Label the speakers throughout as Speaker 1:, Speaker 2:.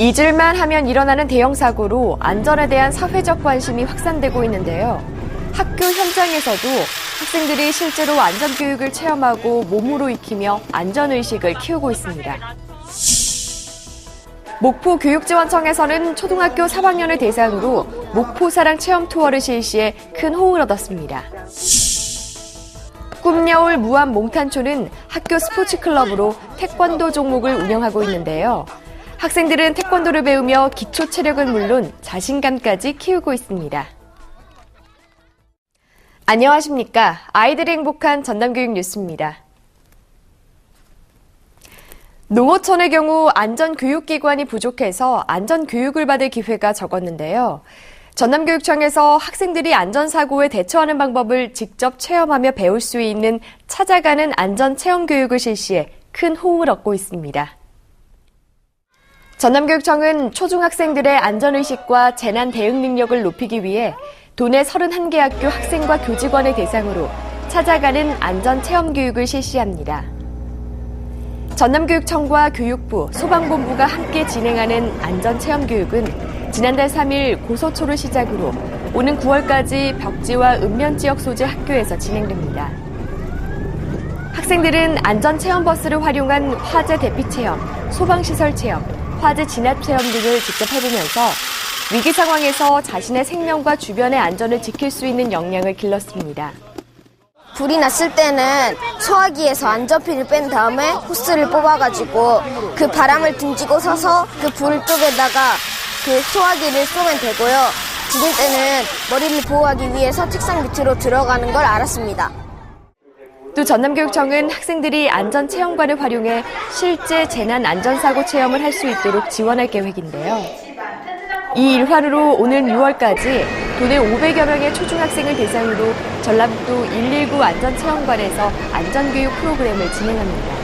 Speaker 1: 잊을만 하면 일어나는 대형 사고로 안전에 대한 사회적 관심이 확산되고 있는데요. 학교 현장에서도 학생들이 실제로 안전 교육을 체험하고 몸으로 익히며 안전 의식을 키우고 있습니다. 목포 교육지원청에서는 초등학교 3학년을 대상으로 목포사랑 체험 투어를 실시해 큰 호응을 얻었습니다. 꿈여울 무안 몽탄초는 학교 스포츠 클럽으로 태권도 종목을 운영하고 있는데요. 학생들은 태권도를 배우며 기초 체력은 물론 자신감까지 키우고 있습니다. 안녕하십니까. 아이들이 행복한 전남교육 뉴스입니다. 농어촌의 경우 안전교육기관이 부족해서 안전교육을 받을 기회가 적었는데요. 전남교육청에서 학생들이 안전사고에 대처하는 방법을 직접 체험하며 배울 수 있는 찾아가는 안전체험교육을 실시해 큰 호응을 얻고 있습니다. 전남교육청은 초중학생들의 안전의식과 재난 대응 능력을 높이기 위해 도내 31개 학교 학생과 교직원을 대상으로 찾아가는 안전체험 교육을 실시합니다. 전남교육청과 교육부, 소방본부가 함께 진행하는 안전체험 교육은 지난달 3일 고서초를 시작으로 오는 9월까지 벽지와 읍면 지역 소재 학교에서 진행됩니다. 학생들은 안전체험 버스를 활용한 화재 대피 체험, 소방시설 체험, 화재 진압 체험 등을 직접 해보면서 위기 상황에서 자신의 생명과 주변의 안전을 지킬 수 있는 역량을 길렀습니다.
Speaker 2: 불이 났을 때는 소화기에서 안전핀을 뺀 다음에 호스를 뽑아가지고 그 바람을 등지고 서서 그 불 쪽에다가 그 소화기를 쏘면 되고요. 지질 때는 머리를 보호하기 위해서 책상 밑으로 들어가는 걸 알았습니다.
Speaker 1: 또 전남교육청은 학생들이 안전체험관을 활용해 실제 재난 안전사고 체험을 할 수 있도록 지원할 계획인데요. 이 일환으로 오는 6월까지 도내 500여 명의 초중학생을 대상으로 전라북도 119 안전체험관에서 안전교육 프로그램을 진행합니다.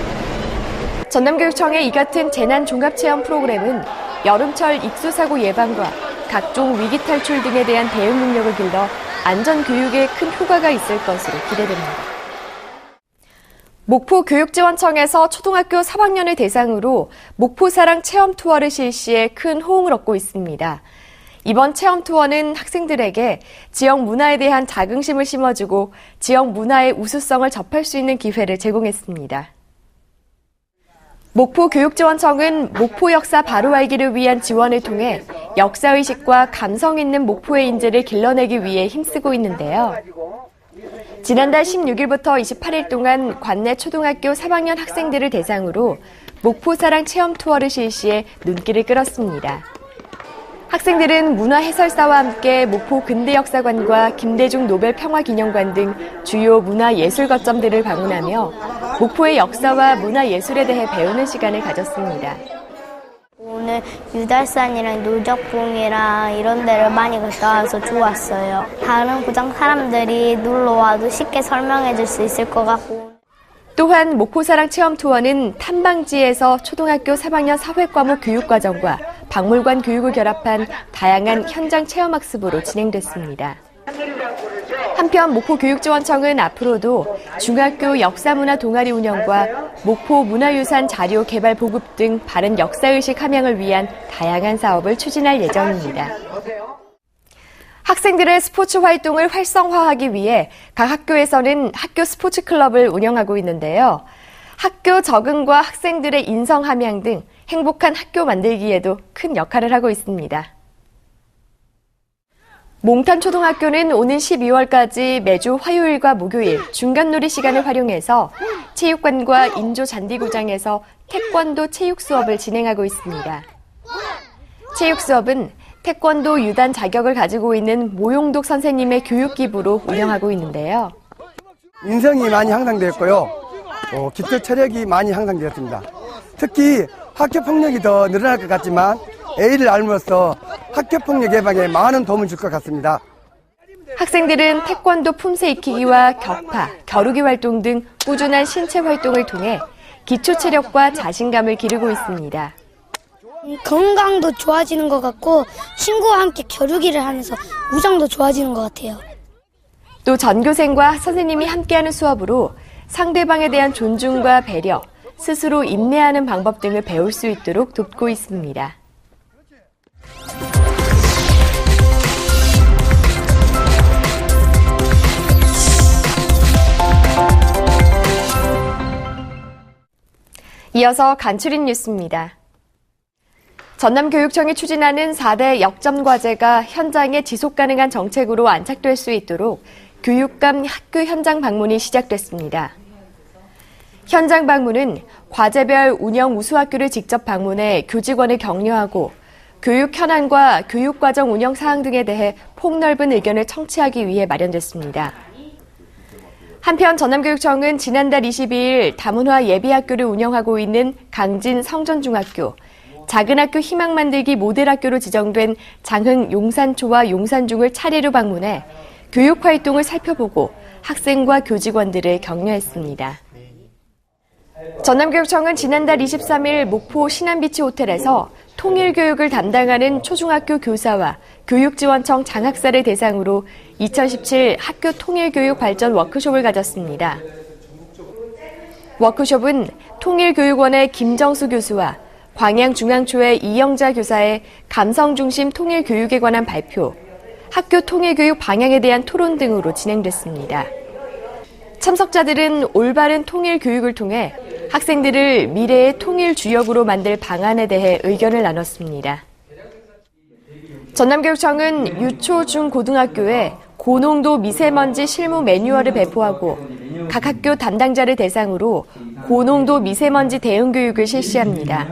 Speaker 1: 전남교육청의 이 같은 재난 종합체험 프로그램은 여름철 익수사고 예방과 각종 위기 탈출 등에 대한 대응 능력을 길러 안전교육에 큰 효과가 있을 것으로 기대됩니다. 목포 교육지원청에서 초등학교 3학년을 대상으로 목포사랑 체험 투어를 실시해 큰 호응을 얻고 있습니다. 이번 체험 투어는 학생들에게 지역 문화에 대한 자긍심을 심어주고 지역 문화의 우수성을 접할 수 있는 기회를 제공했습니다. 목포 교육지원청은 목포 역사 바로 알기를 위한 지원을 통해 역사의식과 감성 있는 목포의 인재를 길러내기 위해 힘쓰고 있는데요. 지난달 16일부터 28일 동안 관내 초등학교 3학년 학생들을 대상으로 목포사랑 체험 투어를 실시해 눈길을 끌었습니다. 학생들은 문화해설사와 함께 목포 근대역사관과 김대중 노벨 평화기념관 등 주요 문화예술 거점들을 방문하며 목포의 역사와 문화예술에 대해 배우는 시간을 가졌습니다.
Speaker 3: 오늘 유달산이랑 노적봉이랑 이런 데를 많이 갔다 와서 좋았어요. 다른 고장 사람들이 놀러 와도 쉽게 설명해 줄 수 있을 것 같고.
Speaker 1: 또한 목포사랑 체험 투어는 탐방지에서 초등학교 3학년 사회과목 교육과정과 박물관 교육을 결합한 다양한 현장 체험학습으로 진행됐습니다. 한편 목포교육지원청은 앞으로도 중학교 역사문화 동아리 운영과 목포 문화유산 자료 개발 보급 등 바른 역사의식 함양을 위한 다양한 사업을 추진할 예정입니다. 학생들의 스포츠 활동을 활성화하기 위해 각 학교에서는 학교 스포츠 클럽을 운영하고 있는데요. 학교 적응과 학생들의 인성 함양 등 행복한 학교 만들기에도 큰 역할을 하고 있습니다. 몽탄초등학교는 오는 12월까지 매주 화요일과 목요일 중간놀이 시간을 활용해서 체육관과 인조 잔디구장에서 태권도 체육 수업을 진행하고 있습니다. 체육 수업은 태권도 유단 자격을 가지고 있는 모용독 선생님의 교육 기부로 운영하고 있는데요.
Speaker 4: 인성이 많이 향상되었고요. 어, 기초 체력이 많이 향상되었습니다. 특히 학교 폭력이 더 늘어날 것 같지만 A를 알므로써 학교 폭력 예방에 많은 도움을 줄 것 같습니다.
Speaker 1: 학생들은 태권도 품새 익히기와 격파, 겨루기 활동 등 꾸준한 신체 활동을 통해 기초 체력과 자신감을 기르고 있습니다.
Speaker 5: 건강도 좋아지는 것 같고 친구와 함께 겨루기를 하면서 우정도 좋아지는 것 같아요.
Speaker 1: 또 전교생과 선생님이 함께하는 수업으로 상대방에 대한 존중과 배려, 스스로 인내하는 방법 등을 배울 수 있도록 돕고 있습니다. 이어서 간추린 뉴스입니다. 전남교육청이 추진하는 4대 역점 과제가 현장에 지속 가능한 정책으로 안착될 수 있도록 교육감 학교 현장 방문이 시작됐습니다. 현장 방문은 과제별 운영 우수학교를 직접 방문해 교직원을 격려하고 교육 현안과 교육과정 운영 사항 등에 대해 폭넓은 의견을 청취하기 위해 마련됐습니다. 한편 전남교육청은 지난달 22일 다문화 예비학교를 운영하고 있는 강진 성전중학교, 작은 학교 희망 만들기 모델 학교로 지정된 장흥 용산초와 용산중을 차례로 방문해 교육 활동을 살펴보고 학생과 교직원들을 격려했습니다. 전남교육청은 지난달 23일 목포 신안비치 호텔에서 통일교육을 담당하는 초중학교 교사와 교육지원청 장학사를 대상으로 2017 학교 통일교육 발전 워크숍을 가졌습니다. 워크숍은 통일교육원의 김정수 교수와 광양중앙초의 이영자 교사의 감성중심 통일교육에 관한 발표, 학교 통일교육 방향에 대한 토론 등으로 진행됐습니다. 참석자들은 올바른 통일 교육을 통해 학생들을 미래의 통일 주역으로 만들 방안에 대해 의견을 나눴습니다. 전남교육청은 유초, 중, 고등학교에 고농도 미세먼지 실무 매뉴얼을 배포하고 각 학교 담당자를 대상으로 고농도 미세먼지 대응 교육을 실시합니다.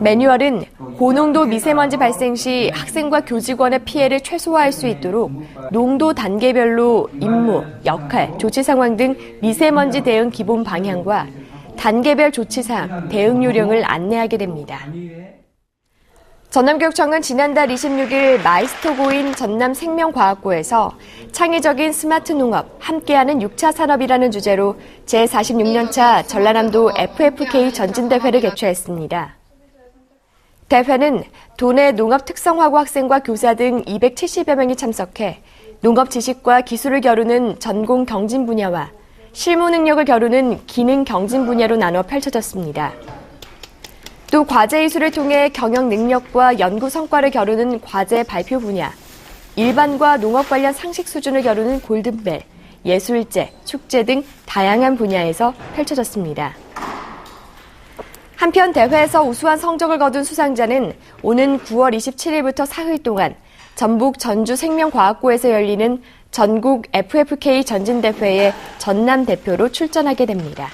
Speaker 1: 매뉴얼은 고농도 미세먼지 발생 시 학생과 교직원의 피해를 최소화할 수 있도록 농도 단계별로 임무, 역할, 조치 상황 등 미세먼지 대응 기본 방향과 단계별 조치사항, 대응 요령을 안내하게 됩니다. 전남교육청은 지난달 26일 마이스터고인 전남 생명과학고에서 창의적인 스마트 농업, 함께하는 6차 산업이라는 주제로 제46년차 전라남도 FFK 전진대회를 개최했습니다. 대회는 도내 농업 특성화고 학생과 교사 등 270여 명이 참석해 농업 지식과 기술을 겨루는 전공 경진 분야와 실무 능력을 겨루는 기능 경진 분야로 나눠 펼쳐졌습니다. 또 과제 이수를 통해 경영 능력과 연구 성과를 겨루는 과제 발표 분야, 일반과 농업 관련 상식 수준을 겨루는 골든벨, 예술제, 축제 등 다양한 분야에서 펼쳐졌습니다. 한편 대회에서 우수한 성적을 거둔 수상자는 오는 9월 27일부터 사흘 동안 전북 전주 생명과학고에서 열리는 전국 FFK 전진대회에 전남 대표로 출전하게 됩니다.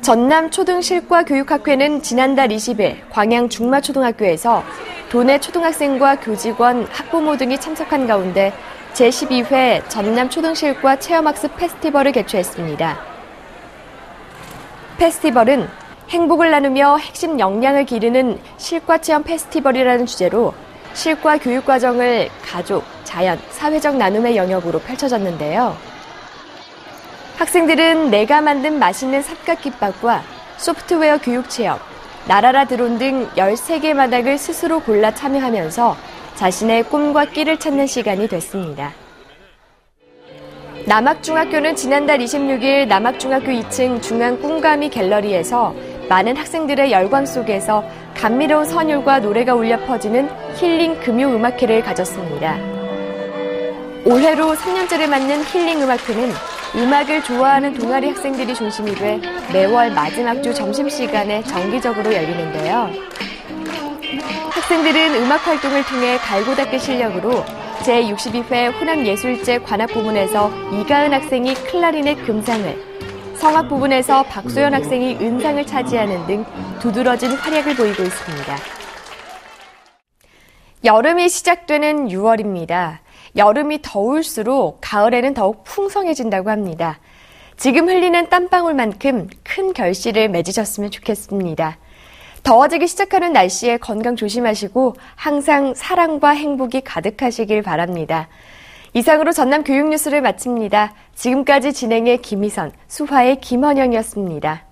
Speaker 1: 전남 초등실과교육학회는 지난달 20일 광양 중마초등학교에서 도내 초등학생과 교직원, 학부모 등이 참석한 가운데 제12회 전남 초등실과 체험학습 페스티벌을 개최했습니다. 페스티벌은 행복을 나누며 핵심 역량을 기르는 실과 체험 페스티벌이라는 주제로 실과 교육 과정을 가족, 자연, 사회적 나눔의 영역으로 펼쳐졌는데요. 학생들은 내가 만든 맛있는 삼각김밥과 소프트웨어 교육 체험, 나라라 드론 등 13개 마당을 스스로 골라 참여하면서 자신의 꿈과 끼를 찾는 시간이 됐습니다. 남학중학교는 지난달 26일 남학중학교 2층 중앙 꿈가미 갤러리에서 많은 학생들의 열광 속에서 감미로운 선율과 노래가 울려 퍼지는 힐링 금요 음악회를 가졌습니다. 올해로 3년째를 맞는 힐링 음악회는 음악을 좋아하는 동아리 학생들이 중심이 돼 매월 마지막 주 점심시간에 정기적으로 열리는데요. 학생들은 음악 활동을 통해 갈고 닦은 실력으로 제62회 호남예술제 관악 부문에서 이가은 학생이 클라리넷 금상을, 성악 부분에서 박소연 학생이 은상을 차지하는 등 두드러진 활약을 보이고 있습니다. 여름이 시작되는 6월입니다. 여름이 더울수록 가을에는 더욱 풍성해진다고 합니다. 지금 흘리는 땀방울만큼 큰 결실을 맺으셨으면 좋겠습니다. 더워지기 시작하는 날씨에 건강 조심하시고 항상 사랑과 행복이 가득하시길 바랍니다. 이상으로 전남 교육뉴스를 마칩니다. 지금까지 진행의 김희선, 수화의 김원영이었습니다.